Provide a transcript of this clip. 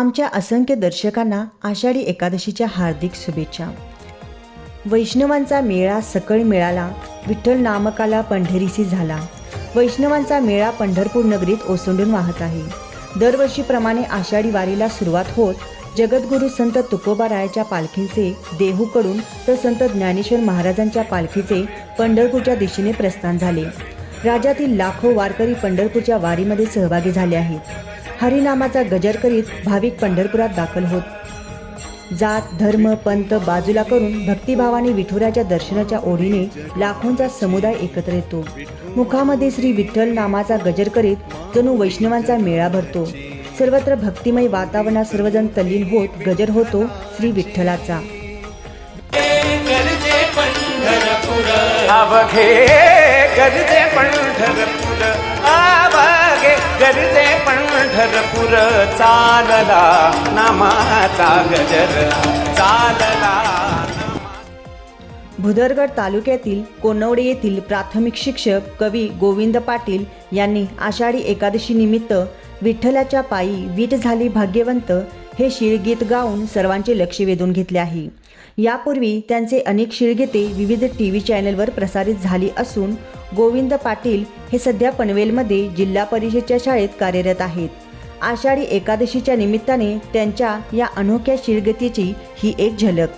आमच्या असंख्य दर्शकांना आषाढी एकादशीच्या हार्दिक शुभेच्छा. वैष्णवांचा मेळा सकळ मिळाला विठ्ठल नामकाला पंढरीसी झाला. वैष्णवांचा मेळा पंढरपूर नगरीत ओसंडून वाहत आहे. दरवर्षीप्रमाणे आषाढी वारीला सुरुवात होत जगद्गुरू संत तुकोबारायाच्या पालखीचे देहूकडून तर संत ज्ञानेश्वर महाराजांच्या पालखीचे पंढरपूरच्या दिशेने प्रस्थान झाले. राज्यातील लाखो वारकरी पंढरपूरच्या वारीमध्ये सहभागी झाले आहेत. हरिनामाचा गजर करीत भाविक पंढरपुरात दाखल होत. जात धर्म पंत बाजूला करून भक्तिभावाने विठुराच्या दर्शनाच्या ओढीने लाखोंचा समुदाय एकत्र येतो. मुखामध्ये श्री विठ्ठल नामाचा गजर करीत जणू वैष्णवांचा मेळा भरतो. सर्वत्र भक्तिमय वातावरणात सर्वजण तल्लीन होत गजर होतो श्री विठ्ठलाचा. गरजे पंढरपूर चालला नामाचा गजर चालला भुदरगड तालुक्यातील कोनवडे येथील प्राथमिक शिक्षक कवी गोविंद पाटील यांनी आषाढी एकादशी निमित्त विठ्ठलाच्या पायी वीट झाली भाग्यवंत हे शिळगीत गाऊन सर्वांचे लक्ष वेधून घेतले आहे. यापूर्वी त्यांचे अनेक शिळगीते विविध टी व्ही चॅनेलवर प्रसारित झाली असून गोविंद पाटील हे सध्या पनवेलमध्ये जिल्हा परिषदच्या शाळेत कार्यरत आहेत. आषाढी एकादशीच्या निमित्ताने त्यांच्या या अनोख्या शिरगतीची ही एक झलक.